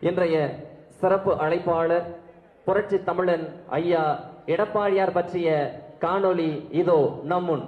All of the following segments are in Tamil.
இன்றைய சிறப்பு அழைப்பாளர் புரட்சி தமிழன் ஐயா எடப்பாடியார் பற்றிய காணொளி இதோ நம்முன்.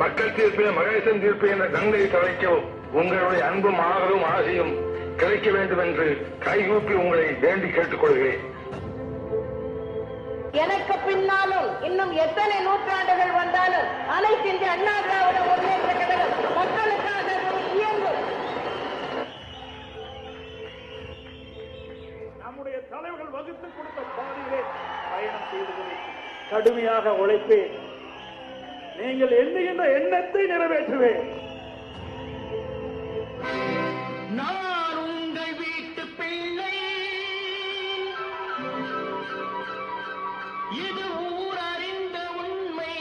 மக்கள் தீர்ப்பின மகேசன் தீர்ப்பு என்ற கங்கை கலைக்க உங்களுடைய அன்பும் ஆதரவும் ஆசையும் கிடைக்க வேண்டும் என்று கைகூப்பி உங்களை வேண்டி கேட்டுக்கொள்கிறேன். எனக்கு பின்னாலும் இன்னும் எத்தனை நூற்றாண்டுகள் வந்தாலும் அனைத்து இந்திய அண்ணா திராவிட முன்னேற்ற கழகம் மக்களுக்காக இயங்கும். நம்முடைய தலைவர்கள் வகுத்து கொடுத்த பாதையிலே பயணம் செய்துகிறேன் கடுமையாக உழைப்பேன். நீங்கள் எண்ணுகின்ற எண்ணத்தை நிறைவேற்றுவேன். நான் உங்கள் வீட்டு பிள்ளை. இது ஊர் அறிந்த உண்மை.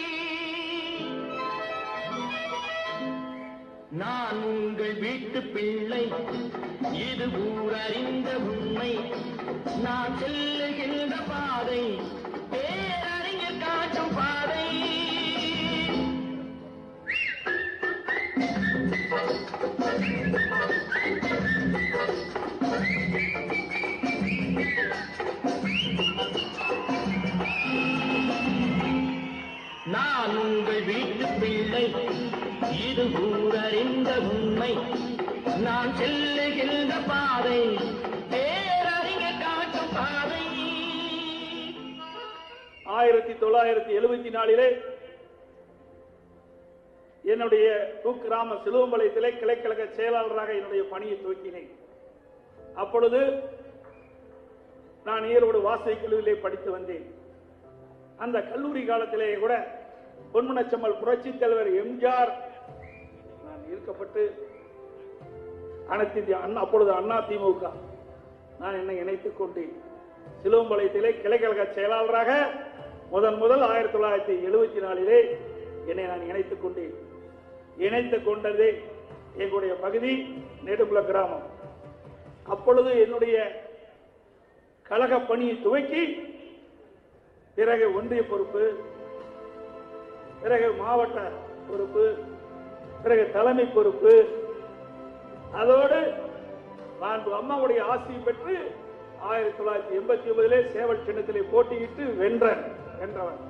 நான் உங்கள் வீட்டு பிள்ளை. இது ஊர் அறிந்த உண்மை. நான் செல்லுகின்ற பாதை. இது ஊரறிந்த உண்மை. நான் செல்லுகின்ற பாதை பேரறிஞர் காட்டும் பாதை. ஆயிரத்தி தொள்ளாயிரத்தி எழுபத்தி நாலிலே என்னுடைய தூக்கிராம சிலுவம்பாளையத்திலே கிளைக்கழக செயலாளராக என்னுடைய பணியை துவக்கினேன். அப்பொழுது நான் ஈரோடு வாசை குழுவிலே படித்து வந்தேன். அந்த கல்லூரி காலத்திலேயே கூட பொன்மனச்சம்மல் புரட்சித் தலைவர் எம்ஜிஆர் ஈர்க்கப்பட்டு அனைத்து அண்ணா அப்பொழுது அண்ணா திமுக. நான் என்னை இணைத்துக் கொண்டேன். சிலுவம்பாளையத்திலே கிளைக்கழக செயலாளராக முதன் முதல் ஆயிரத்தி தொள்ளாயிரத்தி எழுபத்தி நாலிலே என்னை நான் இணைத்துக் கொண்டேன். இணைத்துக் கொண்டதே எங்களுடைய பகுதி நெடுங்குள கிராமம். அப்பொழுது என்னுடைய கழக பணியை துவக்கி பிறகு ஒன்றிய பொறுப்பு பிறகு மாவட்ட பொறுப்பு பிறகு தலைமை பொறுப்பு. அதோடு நான் அம்மாவுடைய ஆசையை பெற்று ஆயிரத்தி தொள்ளாயிரத்தி எண்பத்தி ஒன்பதிலே சேவல் சின்னத்திலே போட்டியிட்டு வென்றன் வென்றவன்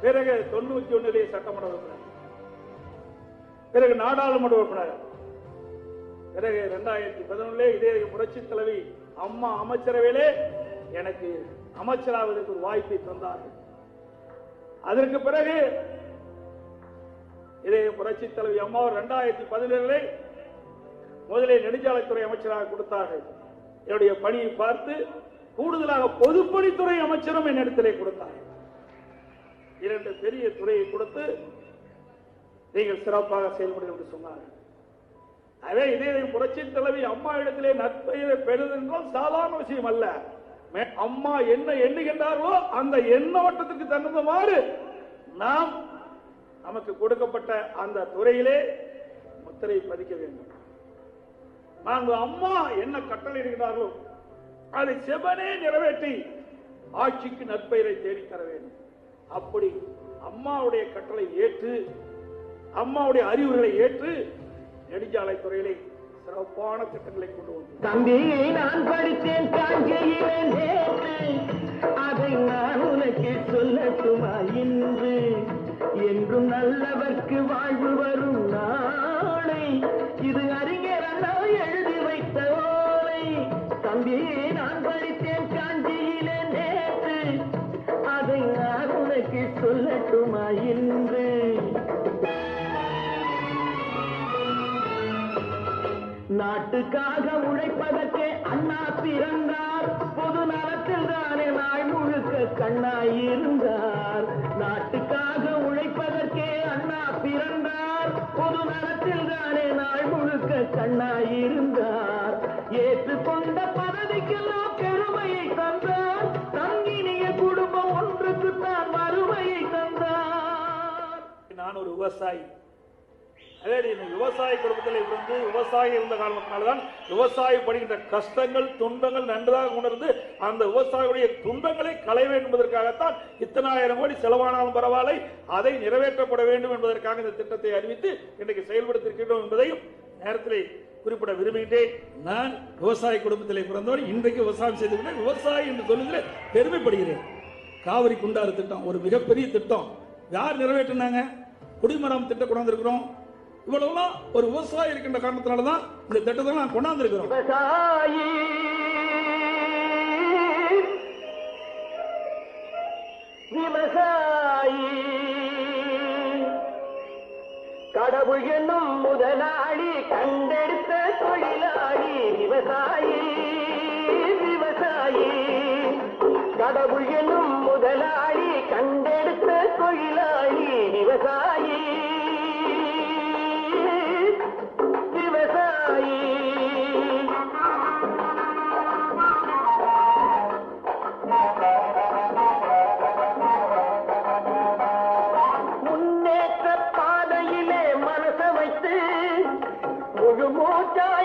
பிறகு தொண்ணூத்தி ஒன்னிலே சட்டமன்ற உறுப்பினர். பிறகு நாடாளுமன்ற உறுப்பினர். பிறகு இரண்டாயிரத்தி பதினொன்னுலே இதே புரட்சி தலைவி அம்மா அமைச்சரவையிலே எனக்கு அமைச்சராவதற்கு ஒரு வாய்ப்பை தந்தார்கள். அதற்கு பிறகு இதே புரட்சி தலைவி அம்மா இரண்டாயிரத்தி பதினேழில் முதலில் நெடுஞ்சாலைத்துறை அமைச்சராக கொடுத்தார்கள். என்னுடைய பணியை பார்த்து கூடுதலாக பொதுப்பணித்துறை அமைச்சரும் என்னிடத்திலே கொடுத்தார். இரண்டு பெரிய துறையை கொடுத்து நீங்கள் சிறப்பாக செயல்படும் என்று சொன்னார்கள். அதே இதே புரட்சி தலைவி அம்மா இடத்திலே நற்பெயரை பெறுதென்றால் சாதாரண விஷயம் அல்ல. மே- அம்மா என்ன எண்ணுகின்றார்களோ அந்த எண்ணோட்டத்துக்கு மாதிரி நாம் நமக்கு கொடுக்கப்பட்ட அந்த துறையிலே முத்திரை பதிக்க வேண்டும். நாங்கள் அம்மா என்ன கட்டளை இருக்கிறார்களோ அதை செவனே நிறைவேற்றி ஆட்சிக்கு நற்பெயரை தேடித்தர வேண்டும். அப்படி அம்மாவுடைய கட்டளை ஏற்று அம்மாவுடைய அறிவுரைகளை ஏற்று நெடுஞ்சாலை துறையிலே சிறப்பான திட்டங்களை கொண்டு வந்தோம் தம்பியை நான் படித்தேன் காஞ்சியிலே அதை நான் உனக்கு சொல்லட்டுமா இன்று? என்றும் நல்லவர்க்கு வாழ்வு வரும் நாளை. இது அறிஞர் அண்ணா எழுதி வைத்த ஓலை. தம்பி நான் படித்தேன் காஞ்சியிலே நேற்று. அதை நான் உனக்கு சொல்லட்டுமா இன்று? நாட்டுக்காக உழைப்பதற்கே அண்ணா பிறந்தார். பொது நலத்தில் தானே நாள் முழுக்க கண்ணாயிருந்தார் நாட்டுக்காக உழைப்பதற்கே அண்ணா பிறந்தார். பொது நலத்தில் தானே நாள் முழுக்க கண்ணாயிருந்தார் ஏற்றுக்கொண்ட பதவிக்கெல்லாம் பெருமையை தந்தார். தங்கினிய குடும்பம் ஒன்றுக்கு தான் வறுமையை தந்தார். நான் ஒரு விவசாயி. அதே விவசாய குடும்பத்தில் இருந்து விவசாயி இருந்த காரணத்தினால்தான் விவசாயி படுகின்ற கஷ்டங்கள் துன்பங்கள் நன்றாக உணர்ந்து அந்த விவசாயியுடைய துன்பங்களை களைய வேண்டும் என்பதற்காகத்தான் இத்தனாயிரம் கோடி செலவானாலும் பரவாயில்லை. அதை நிறைவேற்றப்பட வேண்டும் என்பதற்காக இந்த திட்டத்தை அறிவித்து இன்றைக்கு செயல்படுத்தியிருக்கின்றோம் என்பதையும் நேரத்தில் குறிப்பிட விரும்புகின்றேன். நான் விவசாய குடும்பத்தில் பிறந்தவர் இன்றைக்கு விவசாயம் செய்து விவசாயி என்று சொல்லுகிற பெருமைப்படுகிறேன். காவிரி குண்டாறு திட்டம் ஒரு மிகப்பெரிய திட்டம். யார் நிறைவேற்றினாங்க? குடிமரம் திட்டம் கொண்டாந்துருக்கிறோம் இவ்வளவுலாம் ஒரு விவசாயி இருக்கின்ற காரணத்தினாலதான் இந்த திட்டத்தை நான் கொண்டாந்து இருக்கிறோம் விவசாயி. கடவுள் என்னும் முதலாளி கண்டெடுத்த தொழிலாளி. விவசாயி விவசாயி. கடவுள் என்னும் முதலாளி கண்டெடுத்த தொழிலாளி. விவசாயி. முழு மூச்சாய்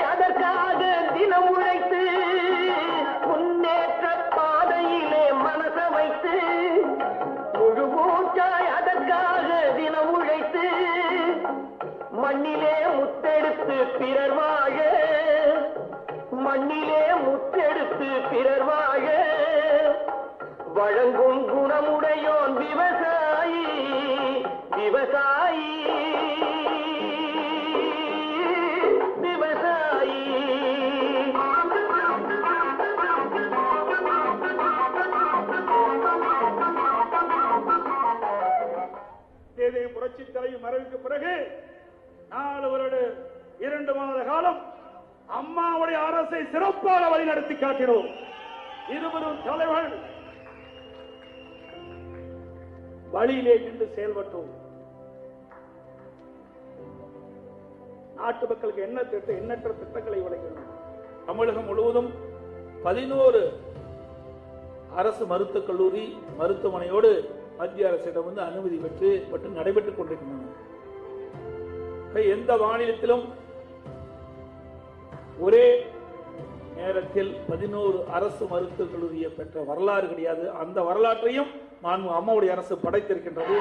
நடத்தி காட்டினோம். இருவரும் தலைவர்கள். வழியிலே நின்று செயல்பட்டோம். நாட்டு மக்களுக்கு என்ன திட்டம் எண்ணற்ற திட்டங்களை வழங்கினோம். தமிழகம் முழுவதும் பதினோரு அரசு மருத்துவக் கல்லூரி மருத்துவமனையோடு மத்திய அரசிடம் வந்து அனுமதி பெற்று பட்டு நடைபெற்றுக் கொண்டிருக்கின்றன. எந்த மாநிலத்திலும் ஒரே நேரத்தில் பதினோரு அரசு மருத்துவக் கல்லூரியை பெற்ற வரலாறு கிடையாது. அந்த வரலாற்றையும் மாண்பு அம்மாவுடைய அரசு படைத்திருக்கின்றது.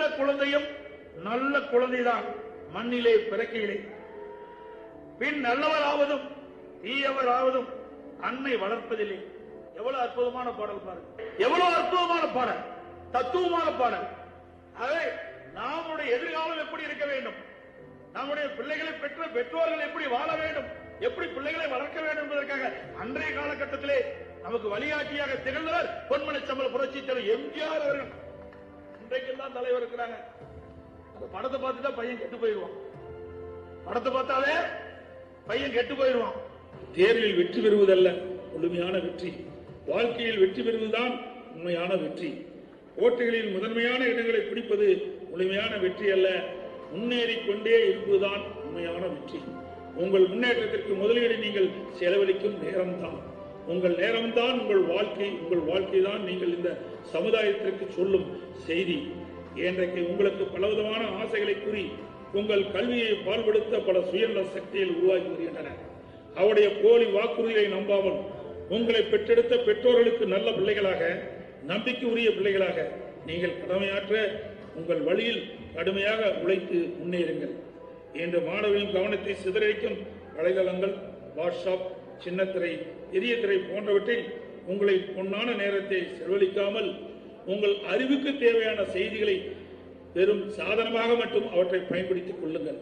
எந்த குழந்தையும் நல்ல குழந்தைதான் மண்ணிலே பிறக்கையிலே. பின் நல்லவராவதும் தீயவராவதும் அன்னை வளர்ப்பதில்லை எவ்வளவு அற்புதமான பாடல் பாருங்க எவ்வளவு அற்புதமான பாடல். தத்துவமான பாடல். அதே நாமுடைய எதிர்காலம் எப்படி இருக்க வேண்டும்? நம்முடைய பிள்ளைகளை பெற்ற பெற்றோர்கள் எப்படி வாழ வேண்டும்? எப்படி பிள்ளைகளை வளர்க்க வேண்டும் என்பதற்காக அன்றைய காலகட்டத்திலே நமக்கு வழிகாட்டியாக திகழ்ந்தவர் பொன்மனை சம்பள புரட்சி தலைவர் எம்ஜிஆர் அவர்கள். இன்றைக்கு தான் தலைவர் இருக்கிறாங்க. அந்த படத்தை பார்த்துட்டா பையன் கெட்டு போயிடுவான். படத்தை பார்த்தாலே பையன் கெட்டு போயிடுவான். தேர்வில் வெற்றி பெறுவதல்ல முழுமையான வெற்றி. வாழ்க்கையில் வெற்றி பெறுவதுதான் உண்மையான வெற்றி. போட்டிகளில் முதன்மையான இடங்களை பிடிப்பது முழுமையான வெற்றி அல்ல. முன்னேறி கொண்டே இருப்பதுதான் உண்மையான வெற்றி. உங்கள் முன்னேற்றத்திற்கு முதலீடு நீங்கள் செலவழிக்கும் நேரம்தான். உங்கள் நேரம்தான் உங்கள் வாழ்க்கை உங்கள் வாழ்க்கை தான் நீங்கள் இந்த சமுதாயத்திற்கு சொல்லும் செய்தி. இன்றைக்கு உங்களுக்கு பலவிதமான ஆசைகளை கூறி உங்கள் கல்வியை பால்படுத்த பல சுயநல சக்திகள் உருவாகி வருகின்றன. அவருடைய போலி வாக்குறுதிகளை நம்பாமல் உங்களை பெற்றெடுத்த பெற்றோர்களுக்கு நல்ல பிள்ளைகளாக நம்பிக்கை உரிய பிள்ளைகளாக நீங்கள் கடமையாற்ற உங்கள் வழியில் கடுமையாக உழைத்து முன்னேறுங்கள். இன்று மாணவர்களின் கவனத்தை சிதறடிக்கும் வலைதளங்கள் வாட்ஸ்அப் சின்னத்திரை பெரிய திரை போன்றவற்றில் உங்களை பொன்னான நேரத்தை செலவழிக்காமல் உங்கள் அறிவுக்கு தேவையான செய்திகளை வெறும் சாதனமாக மட்டும் அவற்றை பயன்படுத்திக் கொள்ளுங்கள்.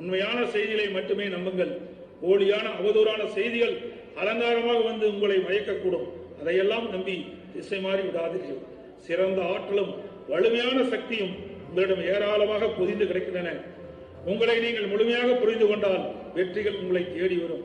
உண்மையான செய்திகளை மட்டுமே நம்புங்கள். போலியான அவதூறான செய்திகள் அலங்காரமாக வந்து உங்களை மயக்கக்கூடும். அதையெல்லாம் நம்பி திசை மாறி விடாதீர்கள். சிறந்த ஆற்றலும் வலிமையான சக்தியும் உங்களிடம் ஏராளமாக பொதிந்து கிடைக்கின்றன. உங்களை நீங்கள் முழுமையாக புரிந்து கொண்டால் வெற்றிகள் உங்களை தேடி வரும்.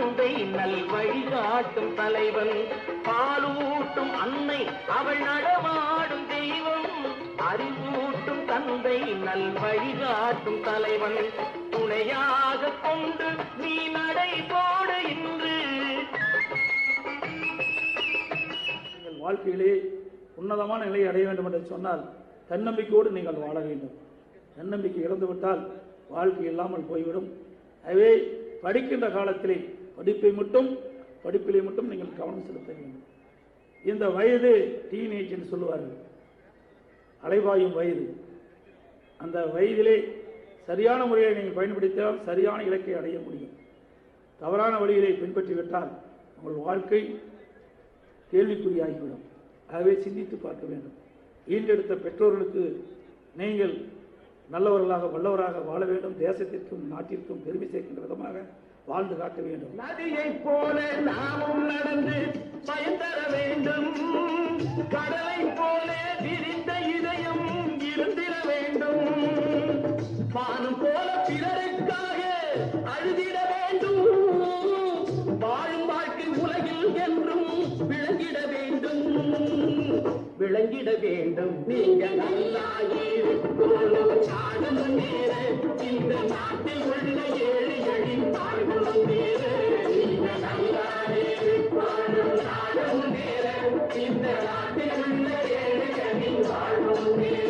தந்தை நல் வழிகாட்டும் தலைவன். பாலூட்டும் அன்னை அவள் நடமாடும் தெய்வம். அறிவூட்டும் தந்தை நல் வழிகாட்டும் தலைவன். துணையாக கொண்டு நீ நடை போடு இன்று. நீங்கள் வாழ்க்கையிலே உன்னதமான நிலையை அடைய வேண்டும் என்று சொன்னால் தன்னம்பிக்கையோடு நீங்கள் வாழ வேண்டும். தன்னம்பிக்கை இழந்துவிட்டால் வாழ்க்கை இல்லாமல் போய்விடும். எனவே படிக்கின்ற காலத்திலே படிப்பை மட்டும் படிப்பிலே மட்டும் நீங்கள் கவனம் செலுத்த வேண்டும். இந்த வயது டீனேஜ் என்று சொல்லுவார்கள். அலைவாயும் வயது. அந்த வயதிலே சரியான முறையை நீங்கள் பயன்படுத்தினால் சரியான இலக்கை அடைய முடியும். தவறான வழிகளை பின்பற்றிவிட்டால் உங்கள் வாழ்க்கை கேள்விக்குறியாகிவிடும். ஆகவே சிந்தித்து பார்க்க வேண்டும். ஈண்டெடுத்த பெற்றோர்களுக்கு நீங்கள் நல்லவர்களாக வல்லவராக வாழ வேண்டும். தேசத்திற்கும் நாட்டிற்கும் பெருமை சேர்க்கின்ற விதமாக வாழ்ந்து காட்ட வேண்டும். நதியைப் போல நாமும் நடந்து பயந்தர வேண்டும். கடலைப் போல விரிந்த இதயம் இருந்திட வேண்டும். வானம் போல பிறருக்காக அழுதிட வேண்டும். வாழும் வாழ்க்கை உலகில் என்றும் விளங்கிட விளங்கிட வேண்டும். நீங்க நல்லா இருக்கணும் சாடும் நேர இந்த நாட்டில் உள்ள ஏழைகளின் தாழ்வுகளும் நேர நீங்க நல்லா இருக்கணும் சாடும் நேர இந்த நாட்டில் உள்ள ஏழைகளின் தாழ்வுகளும் நேர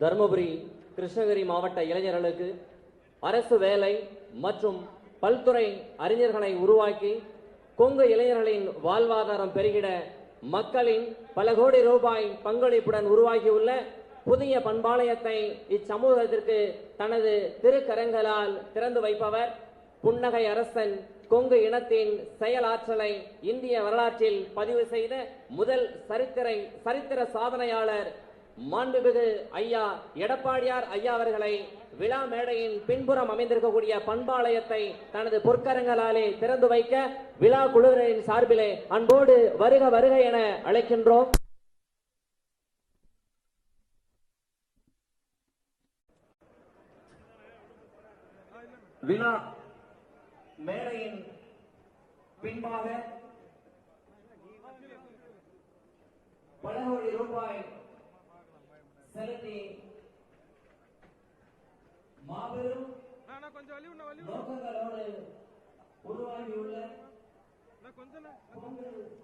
தருமபுரி கிருஷ்ணகிரி மாவட்ட இளைஞர்களுக்கு அரசு வேலை மற்றும் பல்துறை அறிஞர்களை உருவாக்கி கொங்கு இளைஞர்களின் வாழ்வாதாரம் பெருகிட மக்களின் பல கோடி ரூபாய் பங்களிப்புடன் உருவாகியுள்ள புதிய பண்பாளையத்தை இச்சமூகத்திற்கு தனது திருக்கரங்களால் திறந்து வைப்பவர் புன்னகை அரசன் கொங்கு இனத்தின் செயலாற்றலை இந்திய வரலாற்றில் பதிவு செய்த முதல் சரித்திரை சரித்திர சாதனையாளர் மாண்புமிகு ஐயா எடப்பாடியார் ஐயா அவர்களை விழா மேடையின் பின்புறம் அமைந்திருக்கக்கூடிய பண்பாளையத்தை தனது பொற்கரங்களாலே திறந்து வைக்க விழா குழுவினரின் சார்பிலே அன்போடு வருக வருக என அழைக்கின்றோம். விழா மேடையின் பின்பாக பல கோடி ரூபாய் செலுத்தி மாபெரும் நோக்கங்களோடு உருவாகியுள்ள பண்பாளையத்தை